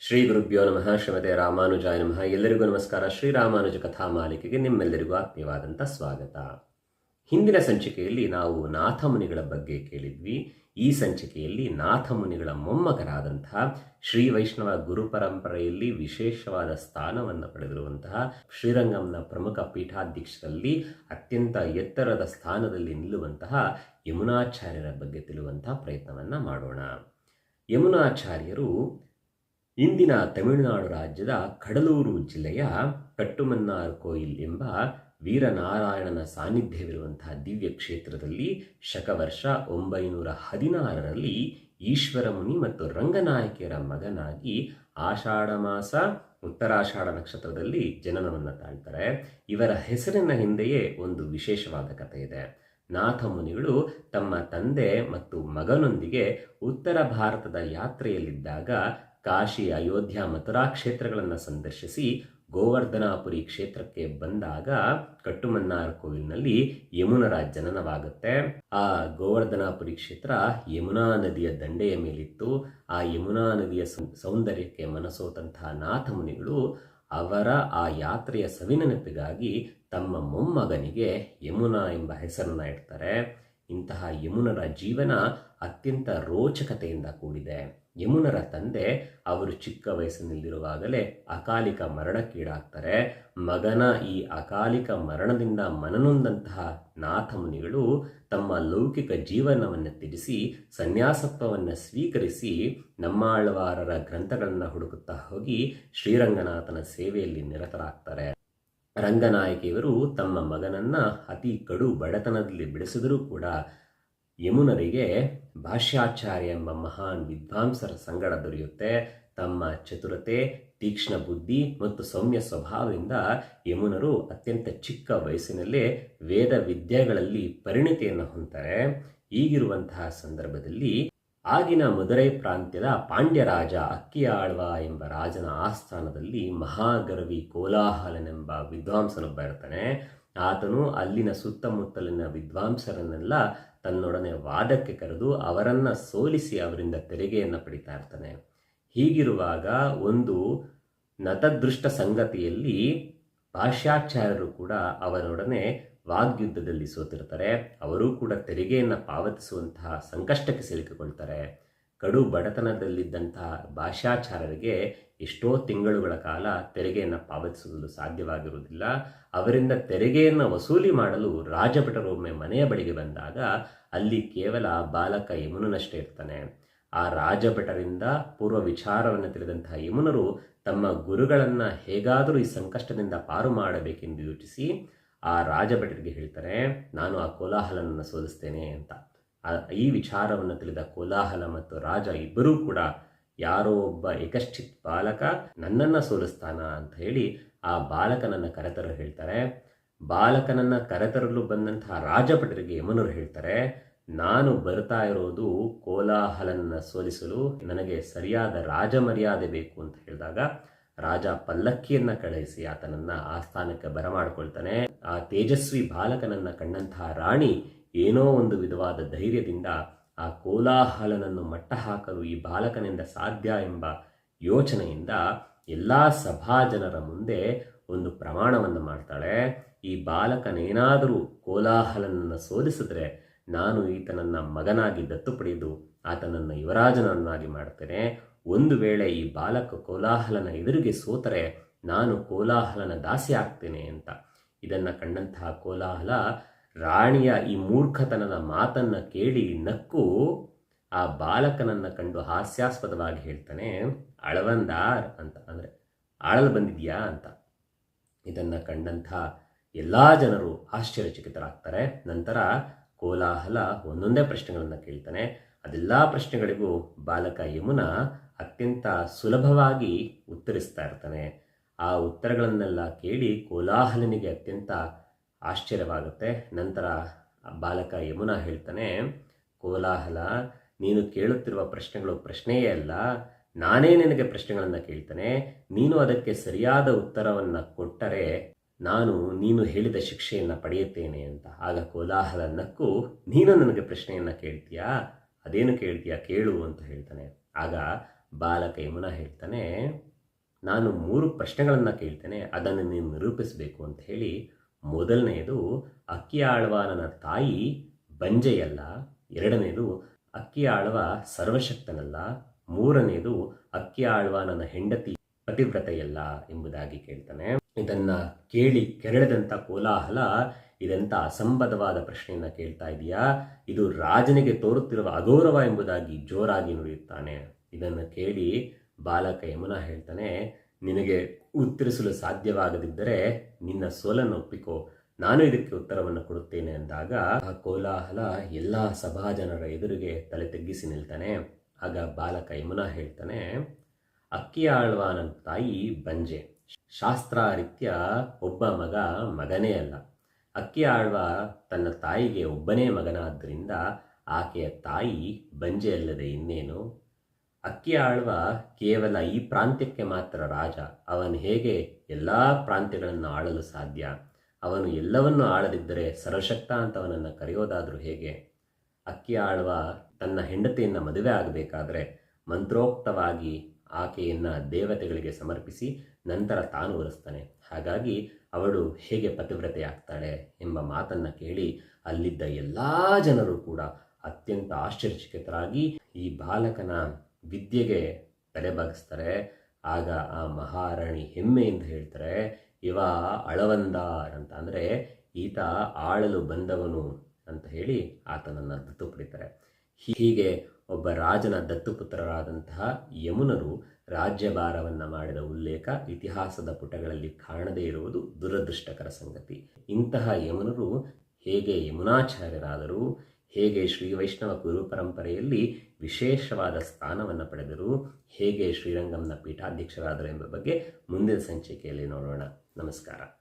ಶ್ರೀ ಗುರುಭ್ಯೋ ನಮಃ, ಶ್ರೀಮತೆ ರಾಮಾನುಜಾಯ ನಮಃ. ಎಲ್ಲರಿಗೂ ನಮಸ್ಕಾರ. ಶ್ರೀರಾಮಾನುಜ ಕಥಾ ಮಾಲಿಕೆಗೆ ನಿಮ್ಮೆಲ್ಲರಿಗೂ ಆತ್ಮೀಯವಾದಂಥ ಸ್ವಾಗತ. ಹಿಂದಿನ ಸಂಚಿಕೆಯಲ್ಲಿ ನಾವು ನಾಥಮುನಿಗಳ ಬಗ್ಗೆ ಕೇಳಿದ್ವಿ. ಈ ಸಂಚಿಕೆಯಲ್ಲಿ ನಾಥಮುನಿಗಳ ಮೊಮ್ಮಗರಾದಂತಹ ಶ್ರೀ ವೈಷ್ಣವ ಗುರು ಪರಂಪರೆಯಲ್ಲಿ ವಿಶೇಷವಾದ ಸ್ಥಾನವನ್ನು ಪಡೆದಿರುವಂತಹ ಶ್ರೀರಂಗಂನ ಪ್ರಮುಖ ಪೀಠಾಧ್ಯಕ್ಷರಲ್ಲಿ ಅತ್ಯಂತ ಎತ್ತರದ ಸ್ಥಾನದಲ್ಲಿ ನಿಲ್ಲುವಂತಹ ಯಮುನಾಚಾರ್ಯರ ಬಗ್ಗೆ ತಿಳಿಯುವಂತಹ ಪ್ರಯತ್ನವನ್ನು ಮಾಡೋಣ. ಯಮುನಾಚಾರ್ಯರು ಇಂದಿನ ತಮಿಳುನಾಡು ರಾಜ್ಯದ ಕಡಲೂರು ಜಿಲ್ಲೆಯ ಕಟ್ಟುಮನ್ನಾರ್ ಕೋಯಿಲ್ ಎಂಬ ವೀರನಾರಾಯಣನ ಸಾನ್ನಿಧ್ಯವಿರುವಂತಹ ದಿವ್ಯ ಕ್ಷೇತ್ರದಲ್ಲಿ ಶಕವರ್ಷ ಒಂಬೈನೂರ ಹದಿನಾರರಲ್ಲಿ ಈಶ್ವರ ಮುನಿ ಮತ್ತು ರಂಗನಾಯಕಿಯರ ಮಗನಾಗಿ ಆಷಾಢ ಮಾಸ, ಉತ್ತರಾಷಾಢ ನಕ್ಷತ್ರದಲ್ಲಿ ಜನನವನ್ನು ತಾಳ್ತಾರೆ. ಇವರ ಹೆಸರಿನ ಹಿಂದೆಯೇ ಒಂದು ವಿಶೇಷವಾದ ಕಥೆ ಇದೆ. ನಾಥ ಮುನಿಗಳು ತಮ್ಮ ತಂದೆ ಮತ್ತು ಮಗನೊಂದಿಗೆ ಉತ್ತರ ಭಾರತದ ಯಾತ್ರೆಯಲ್ಲಿದ್ದಾಗ ಕಾಶಿ ಅಯೋಧ್ಯ ಮಥುರಾ ಕ್ಷೇತ್ರಗಳನ್ನು ಸಂದರ್ಶಿಸಿ ಗೋವರ್ಧನಾಪುರಿ ಕ್ಷೇತ್ರಕ್ಕೆ ಬಂದಾಗ ಕಟ್ಟುಮನ್ನಾರ್ ಕೋವಿಲ್ನಲ್ಲಿ ಯಮುನರ ಜನನವಾಗುತ್ತೆ. ಆ ಗೋವರ್ಧನಾಪುರಿ ಕ್ಷೇತ್ರ ಯಮುನಾ ನದಿಯ ದಂಡೆಯ ಮೇಲಿತ್ತು. ಆ ಯಮುನಾ ನದಿಯ ಸೌಂದರ್ಯಕ್ಕೆ ಮನಸೋತಂತಹ ನಾಥ ಮುನಿಗಳು ಅವರ ಆ ಯಾತ್ರೆಯ ಸವಿನೆನಪಿಗಾಗಿ ತಮ್ಮ ಮೊಮ್ಮಗನಿಗೆ ಯಮುನಾ ಎಂಬ ಹೆಸರನ್ನ ಇಡ್ತಾರೆ. ಇಂತಹ ಯಮುನರ ಜೀವನ ಅತ್ಯಂತ ರೋಚಕತೆಯಿಂದ ಕೂಡಿದೆ. ಯಮುನರ ತಂದೆ ಅವರು ಚಿಕ್ಕ ವಯಸ್ಸಿನಲ್ಲಿರುವಾಗಲೇ ಅಕಾಲಿಕ ಮರಣಕ್ಕೀಡಾಗ್ತಾರೆ. ಮಗನ ಈ ಅಕಾಲಿಕ ಮರಣದಿಂದ ಮನನೊಂದಂತಹ ನಾಥ ಮುನಿಗಳು ತಮ್ಮ ಲೌಕಿಕ ಜೀವನವನ್ನು ತ್ಯಜಿಸಿ, ಸನ್ಯಾಸತ್ವವನ್ನು ಸ್ವೀಕರಿಸಿ ನಮ್ಮಾಳ್ವಾರರ ಗ್ರಂಥಗಳನ್ನು ಹುಡುಕುತ್ತಾ ಹೋಗಿ ಶ್ರೀರಂಗನಾಥನ ಸೇವೆಯಲ್ಲಿ ನಿರತರಾಗ್ತಾರೆ. ರಂಗನಾಯಕಿಯವರು ತಮ್ಮ ಮಗನನ್ನ ಅತಿ ಕಡು ಬಡತನದಲ್ಲಿ ಬೆಳೆಸಿದರೂ ಕೂಡ ಯಮುನರಿಗೆ ಭಾಷ್ಯಾಚಾರ್ಯ ಎಂಬ ಮಹಾನ್ ವಿದ್ವಾಂಸರ ಸಂಗಡ ದೊರೆಯುತ್ತೆ. ತಮ್ಮ ಚತುರತೆ, ತೀಕ್ಷ್ಣ ಬುದ್ಧಿ ಮತ್ತು ಸೌಮ್ಯ ಸ್ವಭಾವದಿಂದ ಯಮುನರು ಅತ್ಯಂತ ಚಿಕ್ಕ ವಯಸ್ಸಿನಲ್ಲೇ ವೇದ ವಿದ್ಯೆಗಳಲ್ಲಿ ಪರಿಣಿತಿಯನ್ನು ಹೊಂತಾರೆ ಈಗಿರುವಂತಹ ಸಂದರ್ಭದಲ್ಲಿ ಆಗಿನ ಮದುರೈ ಪ್ರಾಂತ್ಯದ ಪಾಂಡ್ಯರಾಜ ಅಕ್ಕಿಯಾಳ್ವ ಎಂಬ ರಾಜನ ಆಸ್ಥಾನದಲ್ಲಿ ಮಹಾಗರವಿ ಕೋಲಾಹಲನೆಂಬ ವಿದ್ವಾಂಸನೊಬ್ಬ ಇರ್ತಾನೆ. ಆತನು ಅಲ್ಲಿನ ಸುತ್ತಮುತ್ತಲಿನ ವಿದ್ವಾಂಸರನ್ನೆಲ್ಲ ತನ್ನೊಡನೆ ವಾದಕ್ಕೆ ಕರೆದು ಅವರನ್ನು ಸೋಲಿಸಿ ಅವರಿಂದ ತೆರಿಗೆಯನ್ನು ಪಡಿತಾ ಇರ್ತಾನೆ. ಹೀಗಿರುವಾಗ ಒಂದು ನತದೃಷ್ಟ ಸಂಗತಿಯಲ್ಲಿ ಭಾಷ್ಯಾಚಾರ್ಯರು ಕೂಡ ಅವನೊಡನೆ ವಾಗ್ಯುದ್ಧದಲ್ಲಿ ಸೋತಿರ್ತಾರೆ. ಅವರೂ ಕೂಡ ತೆರಿಗೆಯನ್ನು ಪಾವತಿಸುವಂತಹ ಸಂಕಷ್ಟಕ್ಕೆ ಸಿಲುಕಿಕೊಳ್ತಾರೆ. ಕಡು ಬಡತನದಲ್ಲಿದ್ದಂತಹ ಭಾಷಾಚಾರರಿಗೆ ಎಷ್ಟೋ ತಿಂಗಳುಗಳ ಕಾಲ ತೆರಿಗೆಯನ್ನು ಪಾವತಿಸಲು ಸಾಧ್ಯವಾಗಿರುವುದಿಲ್ಲ. ಅವರಿಂದ ತೆರಿಗೆಯನ್ನು ವಸೂಲಿ ಮಾಡಲು ರಾಜಭಟರೊಮ್ಮೆ ಮನೆಯ ಬಳಿಗೆ ಬಂದಾಗ ಅಲ್ಲಿ ಕೇವಲ ಬಾಲಕ ಯಮುನನಷ್ಟೇ ಇರ್ತಾನೆ. ಆ ರಾಜಭಟರಿಂದ ಪೂರ್ವ ವಿಚಾರವನ್ನು ತಿಳಿದಂತಹ ಯಮುನರು ತಮ್ಮ ಗುರುಗಳನ್ನು ಹೇಗಾದರೂ ಈ ಸಂಕಷ್ಟದಿಂದ ಪಾರು ಮಾಡಬೇಕೆಂದು ಯೋಚಿಸಿ ಆ ರಾಜಭಟರಿಗೆ ಹೇಳ್ತಾರೆ, ನಾನು ಆ ಕೋಲಾಹಲನನ್ನು ಸೋಲಿಸ್ತೇನೆ ಅಂತ. ಈ ವಿಚಾರವನ್ನು ತಿಳಿದ ಕೋಲಾಹಲ ಮತ್ತು ರಾಜ ಇಬ್ಬರೂ ಕೂಡ, ಯಾರೋ ಒಬ್ಬ ಏಕಶ್ಚಿತ್ ಬಾಲಕ ನನ್ನನ್ನು ಸೋಲಿಸ್ತಾನ? ಅಂತ ಹೇಳಿ ಆ ಬಾಲಕನನ್ನು ಕರೆತರಲು ಹೇಳ್ತಾರೆ. ಬಾಲಕನನ್ನು ಕರೆತರಲು ಬಂದಂತಹ ರಾಜಭಟರಿಗೆ ಯಮನರು ಹೇಳ್ತಾರೆ, ನಾನು ಬರ್ತಾ ಇರೋದು ಕೋಲಾಹಲನನ್ನು ಸೋಲಿಸಲು, ನನಗೆ ಸರಿಯಾದ ರಾಜ ಮರ್ಯಾದೆ ಬೇಕು ಅಂತ ಹೇಳಿದಾಗ ರಾಜ ಪಲ್ಲಕ್ಕಿಯನ್ನ ಕಳುಹಿಸಿ ಆತನನ್ನ ಆಸ್ಥಾನಕ್ಕೆ ಬರಮಾಡ್ಕೊಳ್ತಾನೆ. ಆ ತೇಜಸ್ವಿ ಬಾಲಕನನ್ನು ಕಂಡಂತಹ ರಾಣಿ ಏನೋ ಒಂದು ವಿಧವಾದ ಧೈರ್ಯದಿಂದ ಆ ಕೋಲಾಹಲನನ್ನು ಮಟ್ಟ ಹಾಕಲು ಈ ಬಾಲಕನಿಂದ ಸಾಧ್ಯ ಎಂಬ ಯೋಚನೆಯಿಂದ ಎಲ್ಲ ಸಭಾಜನರ ಮುಂದೆ ಒಂದು ಪ್ರಮಾಣವನ್ನು ಮಾಡ್ತಾಳೆ. ಈ ಬಾಲಕನೇನಾದರೂ ಕೋಲಾಹಲನನ್ನು ಸೋಲಿಸಿದ್ರೆ ನಾನು ಈತನನ್ನ ಮಗನಾಗಿ ದತ್ತು ಪಡೆದು ಆತನನ್ನು ಯುವರಾಜನನ್ನಾಗಿ ಮಾಡ್ತೇನೆ. ಒಂದು ವೇಳೆ ಈ ಬಾಲಕ ಕೋಲಾಹಲನ ಎದುರಿಗೆ ಸೋತರೆ ನಾನು ಕೋಲಾಹಲನ ದಾಸಿ ಆಗ್ತೇನೆ ಅಂತ. ಇದನ್ನು ಕಂಡಂತಹ ಕೋಲಾಹಲ ರಾಣಿಯ ಈ ಮೂರ್ಖತನದ ಮಾತನ್ನ ಕೇಳಿ ನಕ್ಕು ಆ ಬಾಲಕನನ್ನ ಕಂಡು ಹಾಸ್ಯಾಸ್ಪದವಾಗಿ ಹೇಳ್ತಾನೆ, ಅಳವಂದಾರ್ ಅಂತ. ಅಂದರೆ, ಆಳಲು ಬಂದಿದ್ಯಾ ಅಂತ. ಇದನ್ನ ಕಂಡಂಥ ಎಲ್ಲ ಜನರು ಆಶ್ಚರ್ಯಚಕಿತರಾಗ್ತಾರೆ. ನಂತರ ಕೋಲಾಹಲ ಒಂದೊಂದೇ ಪ್ರಶ್ನೆಗಳನ್ನು ಕೇಳ್ತಾನೆ. ಅದೆಲ್ಲ ಪ್ರಶ್ನೆಗಳಿಗೂ ಬಾಲಕ ಯಮುನ ಅತ್ಯಂತ ಸುಲಭವಾಗಿ ಉತ್ತರಿಸ್ತಾ ಇರ್ತಾನೆ. ಆ ಉತ್ತರಗಳನ್ನೆಲ್ಲ ಕೇಳಿ ಕೋಲಾಹಲನಿಗೆ ಅತ್ಯಂತ ಆಶ್ಚರ್ಯವಾಗುತ್ತೆ. ನಂತರ ಬಾಲಕ ಯಮುನಾ ಹೇಳ್ತಾನೆ, ಕೋಲಾಹಲ, ನೀನು ಕೇಳುತ್ತಿರುವ ಪ್ರಶ್ನೆಗಳು ಪ್ರಶ್ನೆಯೇ ಅಲ್ಲ. ನಾನೇ ನಿನಗೆ ಪ್ರಶ್ನೆಗಳನ್ನು ಕೇಳ್ತಾನೆ. ನೀನು ಅದಕ್ಕೆ ಸರಿಯಾದ ಉತ್ತರವನ್ನು ಕೊಟ್ಟರೆ ನಾನು ನೀನು ಹೇಳಿದ ಶಿಕ್ಷೆಯನ್ನು ಪಡೆಯುತ್ತೇನೆ ಅಂತ. ಆಗ ಕೋಲಾಹಲ ನಕ್ಕು, ನೀನು ನನಗೆ ಪ್ರಶ್ನೆಯನ್ನು ಕೇಳ್ತೀಯಾ? ಅದೇನು ಕೇಳ್ತೀಯಾ? ಕೇಳು ಅಂತ ಹೇಳ್ತಾನೆ. ಆಗ ಬಾಲಕ ಯಮುನಾ ಹೇಳ್ತಾನೆ, ನಾನು ಮೂರು ಪ್ರಶ್ನೆಗಳನ್ನು ಕೇಳ್ತೇನೆ. ಅದನ್ನು ನೀನು ನಿರೂಪಿಸಬೇಕು ಅಂತ ಹೇಳಿ ಮೊದಲನೆಯದು ಅಕ್ಕಿ ಆಳ್ವ ನನ್ನ ತಾಯಿ, ಬಂಜೆಯಲ್ಲ. ಎರಡನೆಯದು ಅಕ್ಕಿ ಆಳ್ವ ಸರ್ವಶಕ್ತನಲ್ಲ. ಮೂರನೆಯದು ಅಕ್ಕಿ ಆಳ್ವ ನನ್ನ ಹೆಂಡತಿ ಪತಿವ್ರತೆಯಲ್ಲ ಎಂಬುದಾಗಿ ಕೇಳ್ತಾನೆ. ಇದನ್ನ ಕೇಳಿ ಕೆರಳಿದಂಥ ಕೋಲಾಹಲ ಇದೆಂಥ ಅಸಂಬದ್ಧವಾದ ಪ್ರಶ್ನೆಯನ್ನ ಕೇಳ್ತಾ ಇದೆಯಾ? ಇದು ರಾಜನಿಗೆ ತೋರುತ್ತಿರುವ ಅಗೌರವ ಎಂಬುದಾಗಿ ಜೋರಾಗಿ ನುಡಿಯುತ್ತಾನೆ. ಇದನ್ನು ಕೇಳಿ ಬಾಲಕ ಯಮುನಾ ಹೇಳ್ತಾನೆ ನಿನಗೆ ಉತ್ತರಿಸಲು ಸಾಧ್ಯವಾಗದಿದ್ದರೆ ನಿನ್ನ ಸೋಲನ್ನು ಒಪ್ಪಿಕೋ. ನಾನು ಇದಕ್ಕೆ ಉತ್ತರವನ್ನು ಕೊಡುತ್ತೇನೆ ಅಂದಾಗ ಆ ಕೋಲಾಹಲ ಎಲ್ಲ ಸಭಾ ಜನರ ಎದುರಿಗೆ ತಲೆ ತಗ್ಗಿಸಿ ನಿಲ್ತಾನೆ. ಆಗ ಬಾಲಕ ಯಮುನಾ ಹೇಳ್ತಾನೆ, ಅಕ್ಕಿ ಆಳ್ವ ತಾಯಿ ಬಂಜೆ. ಶಾಸ್ತ್ರಾರಿತ್ಯ ಒಬ್ಬ ಮಗ ಮಗನೇ ಅಲ್ಲ. ಅಕ್ಕಿ ಆಳ್ವ ತನ್ನ ತಾಯಿಗೆ ಒಬ್ಬನೇ ಮಗನಾದ್ದರಿಂದ ಆಕೆಯ ತಾಯಿ ಬಂಜೆ ಅಲ್ಲದೆ ಇನ್ನೇನು? ಅಕ್ಕಿ ಆಳ್ವ ಕೇವಲ ಈ ಪ್ರಾಂತ್ಯಕ್ಕೆ ಮಾತ್ರ ರಾಜ. ಅವನು ಹೇಗೆ ಎಲ್ಲ ಪ್ರಾಂತ್ಯಗಳನ್ನು ಆಳಲು ಸಾಧ್ಯ? ಅವನು ಎಲ್ಲವನ್ನು ಆಳದಿದ್ದರೆ ಸರ್ವಶಕ್ತ ಅಂತ ಅವನನ್ನು ಕರೆಯೋದಾದರೂ ಹೇಗೆ? ಅಕ್ಕಿ ಆಳ್ವ ತನ್ನ ಹೆಂಡತಿಯನ್ನು ಮದುವೆ ಆಗಬೇಕಾದ್ರೆ ಮಂತ್ರೋಕ್ತವಾಗಿ ಆಕೆಯನ್ನು ದೇವತೆಗಳಿಗೆ ಸಮರ್ಪಿಸಿ ನಂತರ ತಾನು ಒರೆಸ್ತಾನೆ. ಹಾಗಾಗಿ ಅವಳು ಹೇಗೆ ಪತಿವ್ರತೆ ಆಗ್ತಾಳೆ ಎಂಬ ಮಾತನ್ನು ಕೇಳಿ ಅಲ್ಲಿದ್ದ ಎಲ್ಲ ಜನರು ಕೂಡ ಅತ್ಯಂತ ಆಶ್ಚರ್ಯಚಕಿತರಾಗಿ ಈ ಬಾಲಕನ ವಿದ್ಯೆಗೆ ತಲೆಬಾಗಿಸ್ತಾರೆ ಆಗ ಆ ಮಹಾರಾಣಿ ಹೆಮ್ಮೆಯಿಂದ ಹೇಳ್ತಾರೆ, ಇವ ಅಳವಂದಾರ್ ಅಂತ. ಅಂದರೆ ಈತ ಆಳಲು ಬಂದವನು ಅಂತ ಹೇಳಿ ಆತನನ್ನು ದತ್ತು ಪಡಿತಾರೆ. ಹೀಗೆ ಒಬ್ಬ ರಾಜನ ದತ್ತುಪುತ್ರರಾದಂತಹ ಯಮುನರು ರಾಜ್ಯಭಾರವನ್ನು ಮಾಡಿದ ಉಲ್ಲೇಖ ಇತಿಹಾಸದ ಪುಟಗಳಲ್ಲಿ ಕಾಣದೇ ಇರುವುದು ದುರದೃಷ್ಟಕರ ಸಂಗತಿ. ಇಂತಹ ಯಮುನರು ಹೇಗೆ ಯಮುನಾಚಾರ್ಯರಾದರು ಹೇಗೆ ಶ್ರೀ ವೈಷ್ಣವ ಗುರು ಪರಂಪರೆಯಲ್ಲಿ ವಿಶೇಷವಾದ ಸ್ಥಾನವನ್ನು ಪಡೆದರು, ಹೇಗೆ ಶ್ರೀರಂಗಂನ ಪೀಠಾಧ್ಯಕ್ಷರಾದರು ಎಂಬ ಬಗ್ಗೆ ಮುಂದಿನ ಸಂಚಿಕೆಯಲ್ಲಿ ನೋಡೋಣ. ನಮಸ್ಕಾರ.